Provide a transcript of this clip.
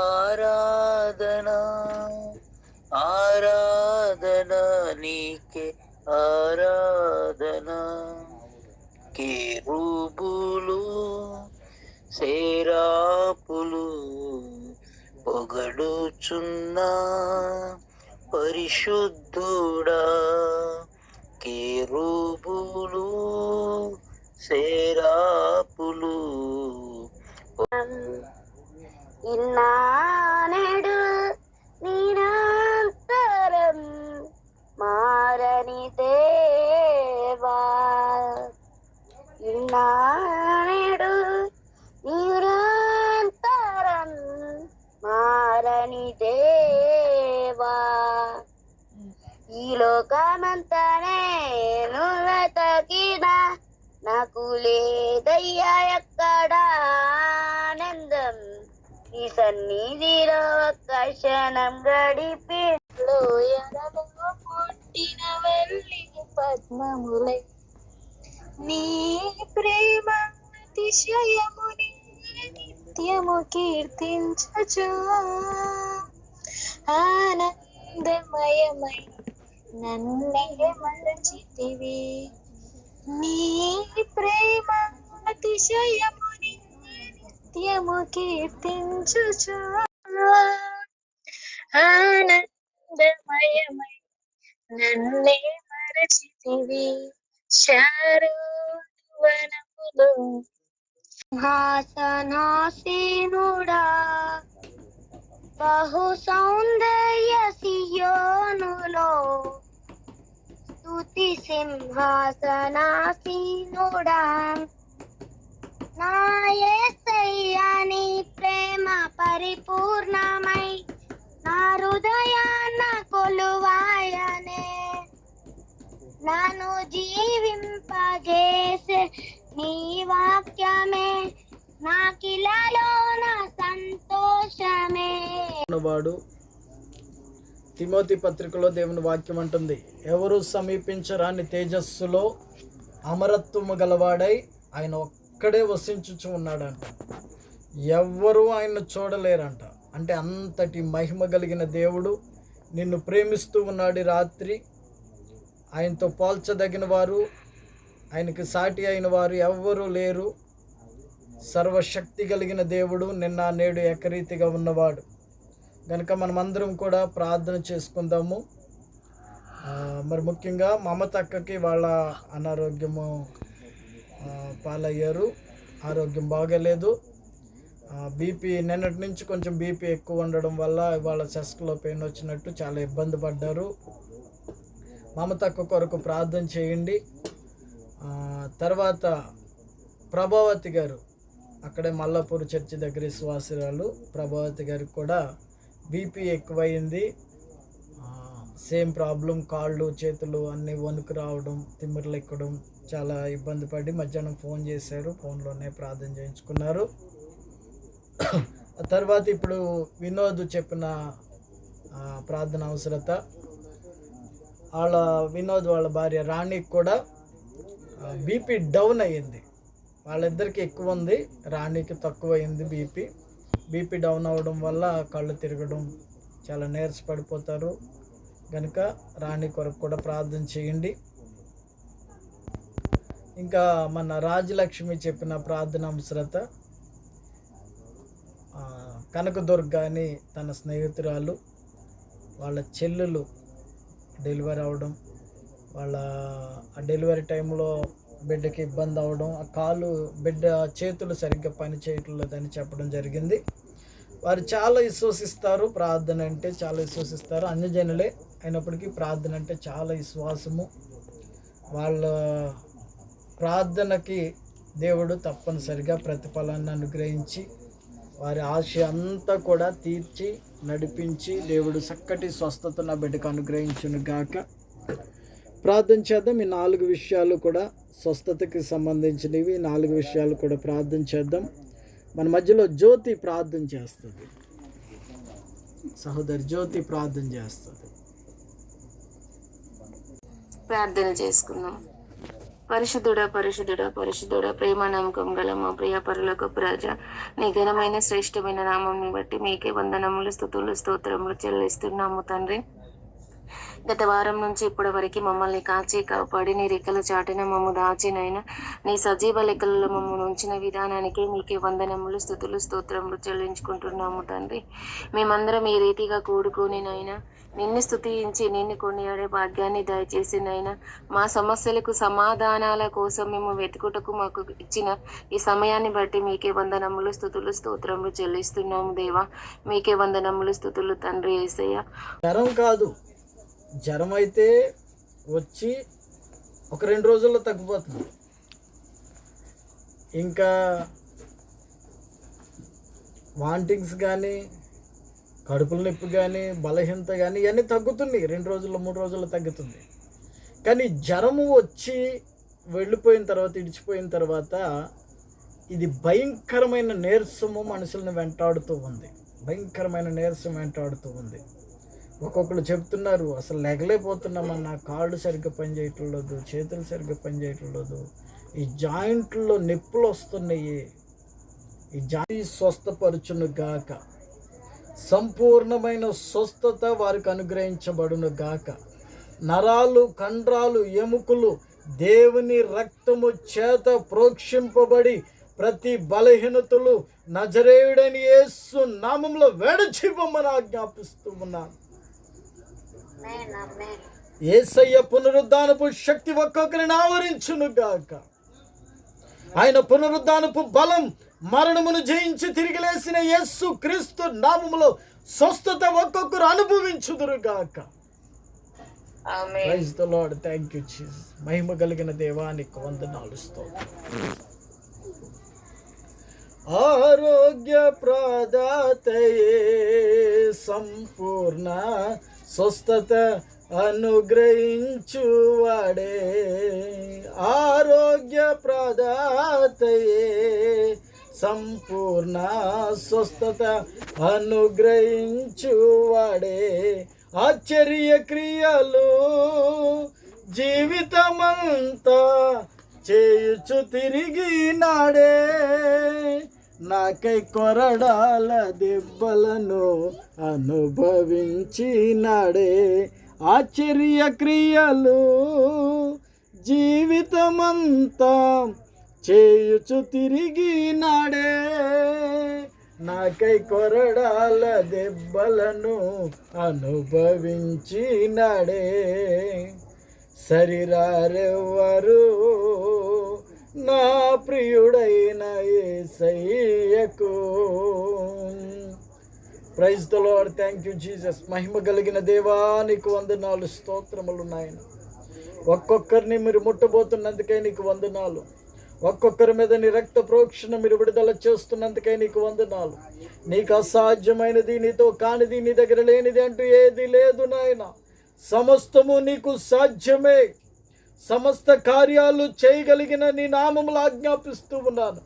ఆరాధనా ఆరాధనా నీకే ఆరాధనా. కేరుబులు సేరాపులు పొగడుచున్నా పరిశుద్ధుడా. కేరుబులు సేరాపులు వెతకిన నాకు లేదయ్యా ఎక్కడ ఆనందం. నీ సన్నిధిలో ఒక్క క్షణం గడిపి లోయలలో పుట్టిన వెళ్ళి పద్మములై. నీ ప్రేమ అతిశయముని నిత్యము కీర్తించచు. ఆనందమయమై నన్నే మరచితివి నీ ప్రేమ అతిశయముని నిత్యము కీర్తించుచు. ఆనందమయమై నన్నే మరచితివి. శారోవనములో హాసనాసీనుడా బహు సౌందర్య సియోనులో స్తుతి సింహాసనాసీనుడా నాయని ప్రేమ పరిపూర్ణమై నా హృదయాన్న కొలువాయనే. నన్ను జీవింపజేసే నీ వాక్యమే నాకిలలో నా సంతోషమే. వాడు తిమోతి పత్రికలో దేవుని వాక్యం అంటుంది ఎవరు సమీపించరాని తేజస్సులో అమరత్వము గలవాడై ఆయన ఒక్కడే వసించుచు ఉన్నాడంట. ఎవ్వరూ ఆయన్ను చూడలేరంట. అంటే అంతటి మహిమ కలిగిన దేవుడు నిన్ను ప్రేమిస్తూ ఉన్నాడు రాత్రి. ఆయనతో పోల్చదగిన వారు ఆయనకి సాటి అయిన వారు ఎవ్వరూ లేరు. సర్వశక్తి కలిగిన దేవుడు నిన్న నేడు ఏకరీతిగా ఉన్నవాడు. కనుక మనమందరం కూడా ప్రార్థన చేసుకుందాము. మరి ముఖ్యంగా మమత అక్కకి వాళ్ళ అనారోగ్యము పాలయ్యారు. ఆరోగ్యం బాగలేదు. బీపీ నిన్నటి నుంచి కొంచెం బీపీ ఎక్కువ ఉండడం వల్ల ఇవాళ చెస్ట్లో పెయిన్ వచ్చినట్టు చాలా ఇబ్బంది పడ్డారు. మమత అక్క కొరకు ప్రార్థన చేయండి. తర్వాత ప్రభావతి గారు అక్కడే మల్లాపూర్ చర్చి దగ్గర విశ్వాసురాలు ప్రభావతి గారికి కూడా బీపీ ఎక్కువైంది. సేమ్ ప్రాబ్లం కాళ్ళు చేతులు అన్నీ వణుకు రావడం తిమ్మిర్లు ఎక్కడం చాలా ఇబ్బంది పడి మధ్యాహ్నం ఫోన్ చేశారు. ఫోన్లోనే ప్రార్థన చేయించుకున్నారు. తర్వాత ఇప్పుడు వినోద్ చెప్పిన ప్రార్థన అవసరత. వాళ్ళ వినోద్ వాళ్ళ భార్య రాణికి కూడా బీపీ డౌన్ అయ్యింది. వాళ్ళిద్దరికి ఎక్కువ ఉంది. రాణికి తక్కువ అయింది బీపీ. బీపీ డౌన్ అవ్వడం వల్ల కళ్ళు తిరగడం చాలా నీరస పడిపోతారు. కనుక రాణి కొరకు కూడా ప్రార్థన చేయండి. ఇంకా మన రాజలక్ష్మి చెప్పిన ప్రార్థన అంశ్రత కనకదుర్గ అని తన స్నేహితురాలు వాళ్ళ చెల్లెలు డెలివరీ అవ్వడం వాళ్ళ ఆ డెలివరీ టైంలో బిడ్డకి ఇబ్బంది అవ్వడం ఆ కాలు బిడ్డ చేతులు సరిగ్గా పని చేయట్లేదని చెప్పడం జరిగింది. వారు చాలా విశ్వసిస్తారు ప్రార్థన అంటే చాలా విశ్వసిస్తారు. అన్యజనులే అయినప్పటికీ ప్రార్థన అంటే చాలా విశ్వాసము. వాళ్ళ ప్రార్థనకి దేవుడు తప్పనిసరిగా ప్రతిఫలాన్ని అనుగ్రహించి వారి ఆశ అంతా కూడా తీర్చి నడిపించి దేవుడు చక్కటి స్వస్థత నా బిడ్డకు అనుగ్రహించును గాక ప్రార్థన చేద్దాం. ఈ నాలుగు విషయాలు కూడా స్వస్థతకి సంబంధించినవి. నాలుగు విషయాలు కూడా ప్రార్థన చేద్దాం. మన మధ్యలో జ్యోతి ప్రార్థన చేస్తుంది. సహోదరి జ్యోతి ప్రార్థన చేస్తుంది. ప్రార్థన చేసుకుందాం. పరిశుద్ధుడ పరిశుద్ధుడ పరిశుద్ధుడ ప్రేమ నమ్మకం గల మా ప్రియ పరులకు ప్రజ నీ ఘనమైన శ్రేష్టమైన నామంని బట్టి మీకే వందనములు స్థుతులు స్తోత్రములు చెల్లిస్తున్నాము తండ్రి. గత వారం నుంచి ఇప్పటి వరకు మమ్మల్ని కాచి కాపాడి నీ రెక్కల చాటిన మమ్ము దాచినైనా నీ సజీవ లెక్కలలో మమ్మల్ని ఉంచిన విధానానికి మీకే వందనములు స్థుతులు స్తోత్రములు చెల్లించుకుంటున్నాము తండ్రి. మేమందరం ఈ రీతిగా కూడుకొని నైనా నిన్ను స్థుతించి నిన్ను కొనియాడే భాగ్యాన్ని దయచేసి నైనా మా సమస్యలకు సమాధానాల కోసం మేము వెతుకుటకు మాకు ఇచ్చిన ఈ సమయాన్ని బట్టి మీకే వందనములు స్థుతులు స్తోత్రములు చెల్లిస్తున్నాము దేవా. మీకే వందనములు స్థుతులు తండ్రి ఏసయ్య. కాదు. జ్వరం అయితే వచ్చి ఒక రెండు రోజుల్లో తగ్గిపోతుంది. ఇంకా వాంటింగ్స్ కానీ కడుపుల నొప్పి కానీ బలహీనత కానీ ఇవన్నీ తగ్గుతున్నాయి. రెండు రోజుల్లో మూడు రోజుల్లో తగ్గుతుంది. కానీ జ్వరము వచ్చి వెళ్ళిపోయిన తర్వాత ఇడిచిపోయిన తర్వాత ఇది భయంకరమైన నీరసము మనుషులను వెంటాడుతూ ఉంది. భయంకరమైన నీరసం వెంటాడుతూ ఉంది. ఒక్కొక్కరు చెప్తున్నారు అసలు లెగలేకపోతున్నామన్న కాళ్ళు సరిగ్గా పనిచేయట్లేదు చేతులు సరిగ్గా పనిచేయట్లేదు. ఈ జాయింట్లో నొప్పులు వస్తున్నాయి. ఈ జాయింట్ స్వస్థపరచును గాక. సంపూర్ణమైన స్వస్థత వారికి అనుగ్రహించబడును గాక. నరాలు కండ్రాలు ఎముకలు దేవుని రక్తము చేత ప్రోక్షింపబడి ప్రతి బలహీనతలు నజరేయుడని యేసు నామంలో వెడచిపోమని ఆజ్ఞాపిస్తూ ఉన్నాను. ఏసయ్య పునరుద్ధానపు శక్తి ఒక్కొక్కరిని ఆవరించును గాక. ఆయన పునరుద్ధానపు బలం మరణమును జయించి తిరిగి లేసిన యేసు క్రీస్తు నామములో స్వస్థత ఒక్కొక్కరు అనుభవించుదురు గాక. Praise the Lord thank you Jesus మహిమ కలిగిన దేవానికి వందనాలు ఆరోగ్య ప్రదాతయే సంపూర్ణ స్వస్థత అనుగ్రహించువాడే. ఆరోగ్య ప్రదాతయే. సంపూర్ణ స్వస్థత అనుగ్రహించువాడే. ఆశ్చర్య క్రియలు జీవితమంతా చేయుచు తిరిగి నాడే. నాకై కొరడాల దెబ్బలను అనుభవించినాడే. ఆశ్చర్య క్రియలు జీవితమంతా చేయుచు తిరిగి నాడే నాకై కొరడాల దెబ్బలను అనుభవించినాడే. శరీరారెవ్వరు నా ప్రియుడైన ఏసయ్యకు praise the Lord thank you Jesus మహిమ కలిగిన దేవానికి వందనాలు. స్తోత్రములు నాయన. ఒక్కొక్కరిని మీరు ముట్టబోతున్నందుకే నీకు వందనాలు. ఒక్కొక్కరి మీద నీ రక్త ప్రోక్షణ మీరు విడుదల చేస్తున్నందుకే నీకు వందనాలు. నీకు అసాధ్యమైనది నీతో కానిది నీ దగ్గర లేనిది అంటూ ఏది లేదు నాయన. సమస్తము నీకు సాధ్యమే. సమస్త కార్యాలు చేయగలిగిన నీ నామములు ఆజ్ఞాపిస్తూ ఉన్నాను.